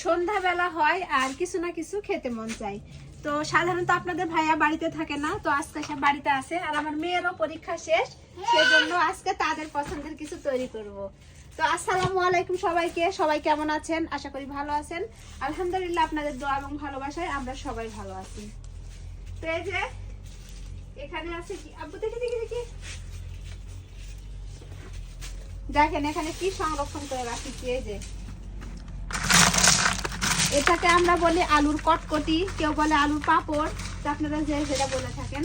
সন্ধ্যাবেলা হয় আর কিছু না কিছু খেতে মন চাই তো সাধারণত আপনাদের ভাইয়া বাড়িতে থাকে না, তো আজকে সে বাড়িতে আছে আর আমার মেয়েরও পরীক্ষা শেষ, সেজন্য আজকে তাদের পছন্দের কিছু তৈরি করব। তো আসসালামু আলাইকুম সবাইকে, সবাই কেমন আছেন? আশা করি ভালো আছেন। আলহামদুলিল্লাহ আপনাদের দোয়া এবং ভালোবাসায় আমরা সবাই ভালো আছি। তো এই যে এখানে আছে কি? আব্বু, দেখি দেখি দেখি। দেখেন এখানে কি সংরক্ষণ করে রাখিছি এই যে? এটাকে আমরা বলি আলুর কটকটি, কেউ বলে আলুর পাপড় আপনারা যে যেটা বলে থাকেন।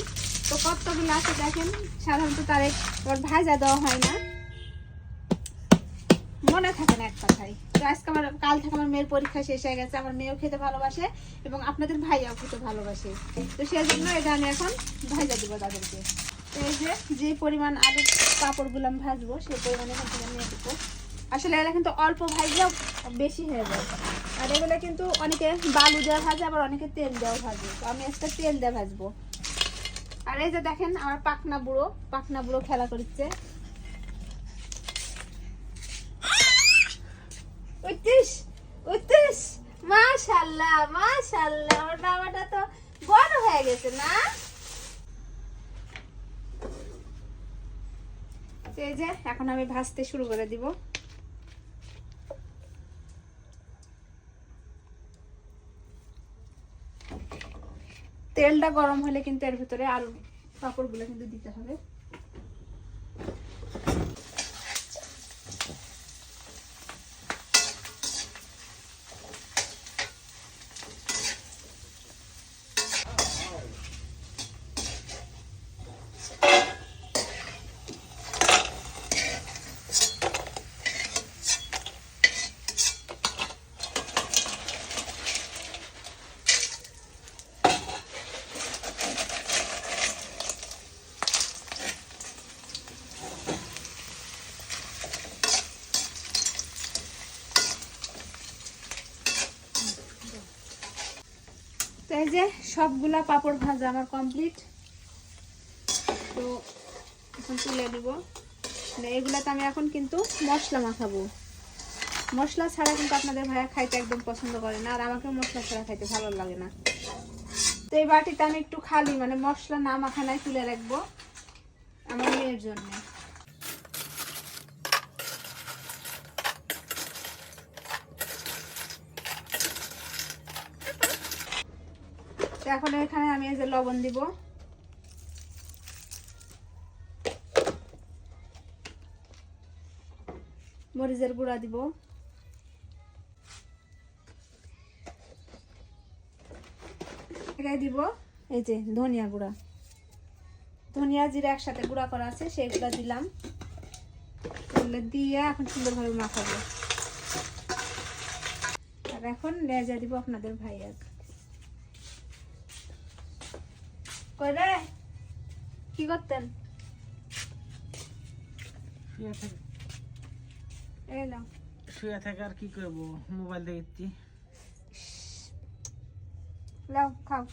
তো কতগুলো আছে দেখেন, সাধারণত তার ভাজা দেওয়া হয় না। মনে থাকে না এক কথায়। তো আজকে আমার, কাল থেকে আমার মেয়ের পরীক্ষা শেষ হয়ে গেছে, আমার মেয়েও খেতে ভালোবাসে এবং আপনাদের ভাইয়াও খেতে ভালোবাসে। তো সেই জন্য এটা আমি এখন ভাজা দিব তাদেরকে। তো এই যে যে পরিমাণ আলুর পাপড়গুলো আমি ভাজবো, সেই পরিমাণে এখান নিয়ে দেবো আসলে এরা কিন্তু অল্প ভাজলেও বেশি হয়ে যায়। আর এগুলো কিন্তু অনেকে বালু দেওয়া ভাজে, আবার অনেকে তেল দেওয়া ভাজে। তো আমি আজকে তেল দিয়ে ভাজবো। আর এই যে দেখেন আমার পাকনা বুড়ো পাকনা বুড়ো খেলা করছে। উত্তিস উত্তিস মাশাল্লাহ মাশাল্লাহ আমার বাবাটা তো বড় হয়ে গেছে না? এই যে, এখন আমি ভাজতে শুরু করে দিব। তেলটা গরম হলে কিন্তু এর ভিতরে আলু পাঁপড়গুলো কিন্তু দিতে হবে। এই যে সবগুলা পাপড় ভাজা আমার কমপ্লিট। তো এখন তুলে দিব মানে এগুলাতে আমি এখন কিন্তু মশলা মাখাবো। মশলা ছাড়া কিন্তু আপনাদের ভাইয়া খাইতে একদম পছন্দ করে না, আর আমাকে মশলা ছাড়া খাইতে ভালো লাগে না। তো এই বাটিতে আমি একটু খালি মানে মশলা না মাখানায় তুলে রাখব আমার মেয়ের জন্য। তো এখন এখানে আমি এই যে লবণ দিব। মরিচের গুঁড়া দিব। এটাই দিব। এই যে ধনিয়া গুঁড়া। ধনিয়া জিরা একসাথে গুঁড়া করা আছে সেইগুলা দিলাম। দিয়ে এখন সুন্দরভাবে মাখাবো। আর এখন লেজা দিব আপনাদের ভাইয়ার কই রে কি করতেন? শুয়ে এই নাও। শুয়ে থাকে আর কি করব? মোবাইল দেখছি খাও।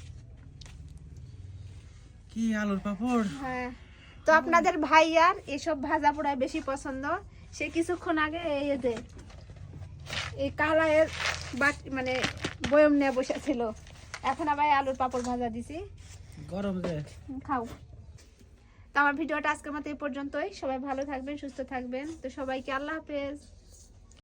কি আলুর পাপড়? হ্যাঁ। তো আপনাদের ভাইয়ার এসব ভাজা পোড়ায় বেশি পছন্দ? সে কিছুক্ষণ আগে এই যে এই কালারের বাট মানে বয়ম নিয়ে বসেছিল। এখন আবার আলুর পাপড় ভাজা দিছি। গরম যে খাও। তো আমার ভিডিওটা আজকের মতো এই পর্যন্তই। সবাই ভালো থাকবেন, সুস্থ থাকবেন। তো সবাইকে আল্লাহ হাফেজ।